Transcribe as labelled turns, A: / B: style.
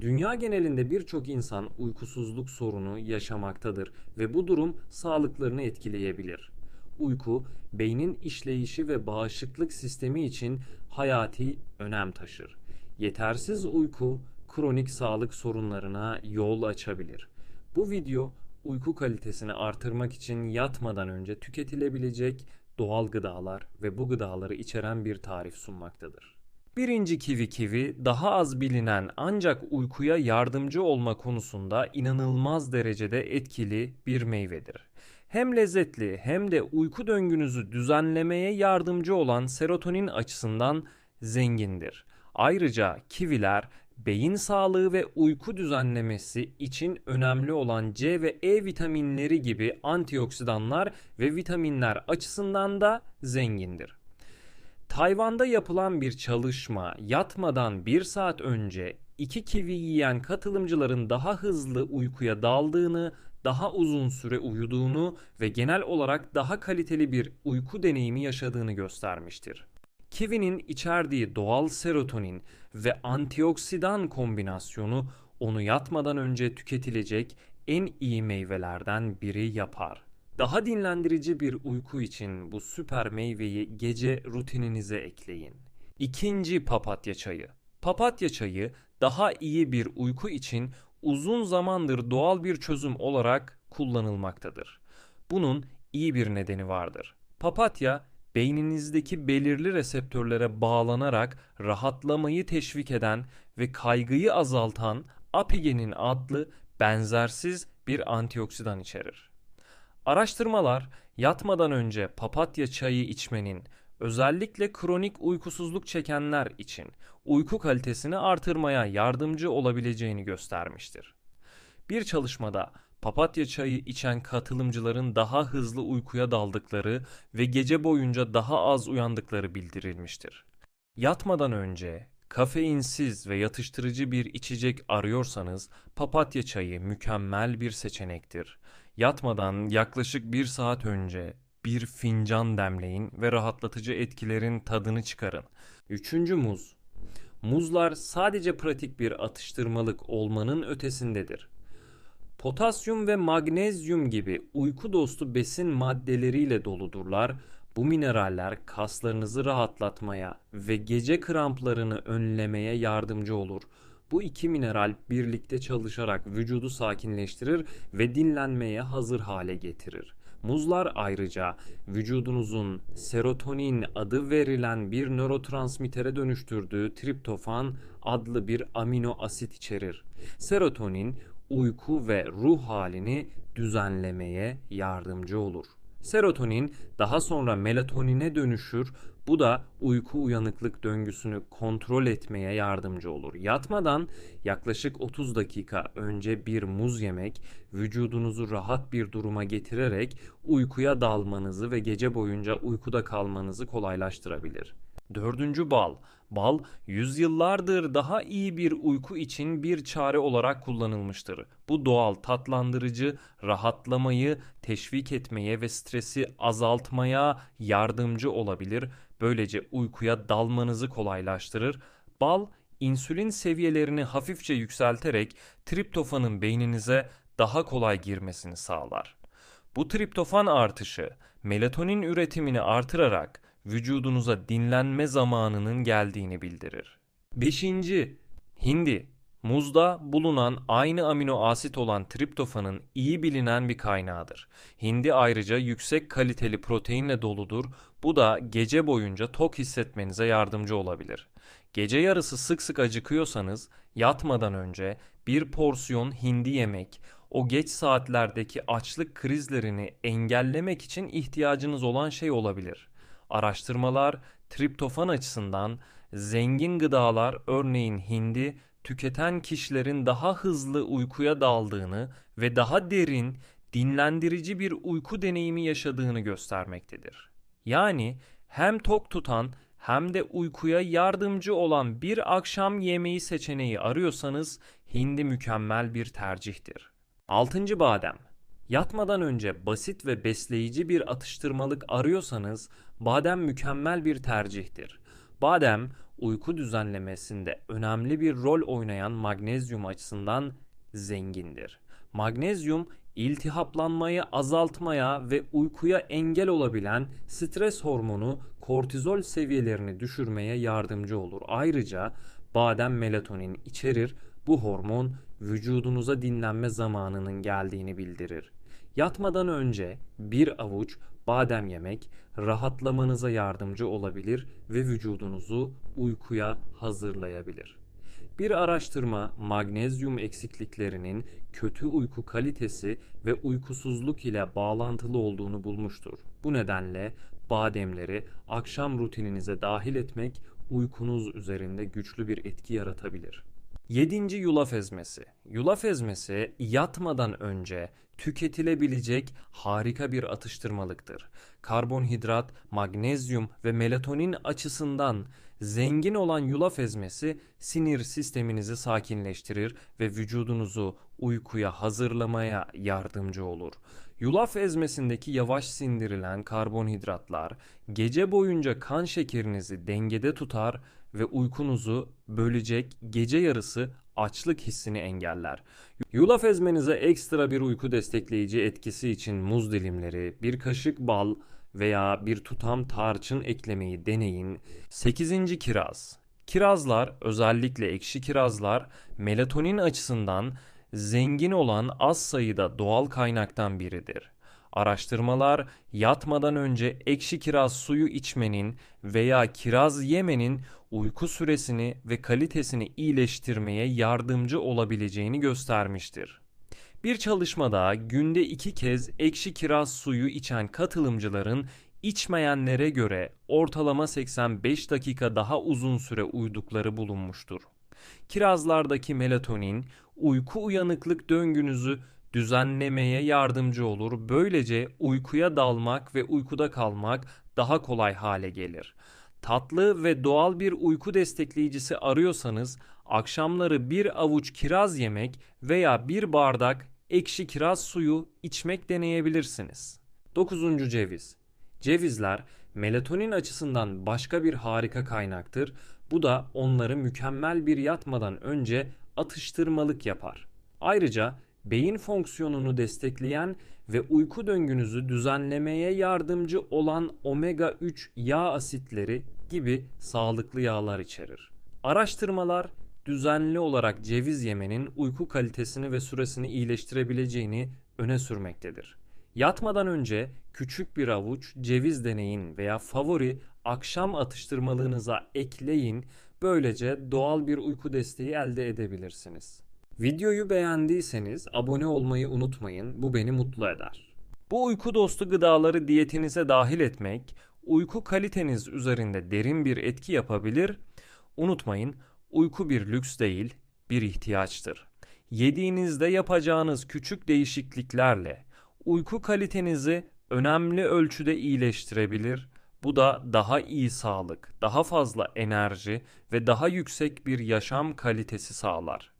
A: Dünya genelinde birçok insan uykusuzluk sorunu yaşamaktadır ve bu durum sağlıklarını etkileyebilir. Uyku, beynin işleyişi ve bağışıklık sistemi için hayati önem taşır. Yetersiz uyku kronik sağlık sorunlarına yol açabilir. Bu video uyku kalitesini artırmak için yatmadan önce tüketilebilecek doğal gıdalar ve bu gıdaları içeren bir tarif sunmaktadır. Birinci kivi kivi daha az bilinen ancak uykuya yardımcı olma konusunda inanılmaz derecede etkili bir meyvedir. Hem lezzetli hem de uyku döngünüzü düzenlemeye yardımcı olan serotonin açısından zengindir. Ayrıca kiviler beyin sağlığı ve uyku düzenlemesi için önemli olan C ve E vitaminleri gibi antioksidanlar ve vitaminler açısından da zengindir. Tayvan'da yapılan bir çalışma yatmadan bir saat önce iki kivi yiyen katılımcıların daha hızlı uykuya daldığını, daha uzun süre uyuduğunu ve genel olarak daha kaliteli bir uyku deneyimi yaşadığını göstermiştir. Kivinin içerdiği doğal serotonin ve antioksidan kombinasyonu onu yatmadan önce tüketilecek en iyi meyvelerden biri yapar. Daha dinlendirici bir uyku için bu süper meyveyi gece rutininize ekleyin. İkinci papatya çayı. Papatya çayı daha iyi bir uyku için uzun zamandır doğal bir çözüm olarak kullanılmaktadır. Bunun iyi bir nedeni vardır. Papatya beyninizdeki belirli reseptörlere bağlanarak rahatlamayı teşvik eden ve kaygıyı azaltan apigenin adlı benzersiz bir antioksidan içerir. Araştırmalar yatmadan önce papatya çayı içmenin özellikle kronik uykusuzluk çekenler için uyku kalitesini artırmaya yardımcı olabileceğini göstermiştir. Bir çalışmada papatya çayı içen katılımcıların daha hızlı uykuya daldıkları ve gece boyunca daha az uyandıkları bildirilmiştir. Yatmadan önce kafeinsiz ve yatıştırıcı bir içecek arıyorsanız papatya çayı mükemmel bir seçenektir. Yatmadan yaklaşık bir saat önce bir fincan demleyin ve rahatlatıcı etkilerin tadını çıkarın. Üçüncü muz. Muzlar sadece pratik bir atıştırmalık olmanın ötesindedir. Potasyum ve magnezyum gibi uyku dostu besin maddeleriyle doludurlar. Bu mineraller kaslarınızı rahatlatmaya ve gece kramplarını önlemeye yardımcı olur. Bu iki mineral birlikte çalışarak vücudu sakinleştirir ve dinlenmeye hazır hale getirir. Muzlar ayrıca vücudunuzun serotonin adı verilen bir nörotransmitere dönüştürdüğü triptofan adlı bir amino asit içerir. Serotonin uyku ve ruh halini düzenlemeye yardımcı olur. Serotonin daha sonra melatonine dönüşür. Bu da uyku uyanıklık döngüsünü kontrol etmeye yardımcı olur. Yatmadan yaklaşık 30 dakika önce bir muz yemek vücudunuzu rahat bir duruma getirerek uykuya dalmanızı ve gece boyunca uykuda kalmanızı kolaylaştırabilir. Dördüncü bal. Bal yüzyıllardır daha iyi bir uyku için bir çare olarak kullanılmıştır. Bu doğal tatlandırıcı rahatlamayı teşvik etmeye ve stresi azaltmaya yardımcı olabilir. Böylece uykuya dalmanızı kolaylaştırır. Bal insülin seviyelerini hafifçe yükselterek triptofanın beyninize daha kolay girmesini sağlar. Bu triptofan artışı melatonin üretimini artırarak vücudunuza dinlenme zamanının geldiğini bildirir. 5. Hindi Muzda bulunan aynı amino asit olan triptofanın iyi bilinen bir kaynağıdır. Hindi ayrıca yüksek kaliteli proteinle doludur. Bu da gece boyunca tok hissetmenize yardımcı olabilir. Gece yarısı sık sık acıkıyorsanız yatmadan önce bir porsiyon hindi yemek o geç saatlerdeki açlık krizlerini engellemek için ihtiyacınız olan şey olabilir. Araştırmalar triptofan açısından zengin gıdalar örneğin hindi tüketen kişilerin daha hızlı uykuya daldığını ve daha derin, dinlendirici bir uyku deneyimi yaşadığını göstermektedir. Yani hem tok tutan hem de uykuya yardımcı olan bir akşam yemeği seçeneği arıyorsanız hindi mükemmel bir tercihtir. 6. badem Yatmadan önce basit ve besleyici bir atıştırmalık arıyorsanız badem mükemmel bir tercihtir. Badem uyku düzenlemesinde önemli bir rol oynayan magnezyum açısından zengindir. Magnezyum iltihaplanmayı azaltmaya ve uykuya engel olabilen stres hormonu kortizol seviyelerini düşürmeye yardımcı olur. Ayrıca badem melatonin içerir. Bu hormon vücudunuza dinlenme zamanının geldiğini bildirir. Yatmadan önce bir avuç badem yemek rahatlamanıza yardımcı olabilir ve vücudunuzu uykuya hazırlayabilir. Bir araştırma magnezyum eksikliklerinin kötü uyku kalitesi ve uykusuzluk ile bağlantılı olduğunu bulmuştur. Bu nedenle bademleri akşam rutininize dahil etmek uykunuz üzerinde güçlü bir etki yaratabilir. Yedinci yulaf ezmesi. Yulaf ezmesi yatmadan önce tüketilebilecek harika bir atıştırmalıktır. Karbonhidrat, magnezyum ve melatonin açısından zengin olan yulaf ezmesi sinir sisteminizi sakinleştirir ve vücudunuzu uykuya hazırlamaya yardımcı olur. Yulaf ezmesindeki yavaş sindirilen karbonhidratlar gece boyunca kan şekerinizi dengede tutar ve uykunuzu bölecek gece yarısı açlık hissini engeller. Yulaf ezmenize ekstra bir uyku destekleyici etkisi için muz dilimleri, bir kaşık bal veya bir tutam tarçın eklemeyi deneyin. 8. kiraz. Kirazlar, özellikle ekşi kirazlar, melatonin açısından zengin olan az sayıda doğal kaynaktan biridir. Araştırmalar yatmadan önce ekşi kiraz suyu içmenin veya kiraz yemenin uyku süresini ve kalitesini iyileştirmeye yardımcı olabileceğini göstermiştir. Bir çalışmada günde iki kez ekşi kiraz suyu içen katılımcıların içmeyenlere göre ortalama 85 dakika daha uzun süre uyudukları bulunmuştur. Kirazlardaki melatonin uyku uyanıklık döngünüzü düzenlemeye yardımcı olur. Böylece uykuya dalmak ve uykuda kalmak daha kolay hale gelir. Tatlı ve doğal bir uyku destekleyicisi arıyorsanız akşamları bir avuç kiraz yemek veya bir bardak ekşi kiraz suyu içmek deneyebilirsiniz. 9. ceviz. Cevizler melatonin açısından başka bir harika kaynaktır. Bu da onları mükemmel bir yatmadan önce atıştırmalık yapar. Ayrıca beyin fonksiyonunu destekleyen ve uyku döngünüzü düzenlemeye yardımcı olan omega 3 yağ asitleri gibi sağlıklı yağlar içerir. Araştırmalar düzenli olarak ceviz yemenin uyku kalitesini ve süresini iyileştirebileceğini öne sürmektedir. Yatmadan önce küçük bir avuç ceviz deneyin veya favori akşam atıştırmalığınıza ekleyin. Böylece doğal bir uyku desteği elde edebilirsiniz. Videoyu beğendiyseniz abone olmayı unutmayın. Bu beni mutlu eder. Bu uyku dostu gıdaları diyetinize dahil etmek uyku kaliteniz üzerinde derin bir etki yapabilir. Unutmayın, uyku bir lüks değil, bir ihtiyaçtır. Yediğinizde yapacağınız küçük değişikliklerle uyku kalitenizi önemli ölçüde iyileştirebilir. Bu da daha iyi sağlık, daha fazla enerji ve daha yüksek bir yaşam kalitesi sağlar.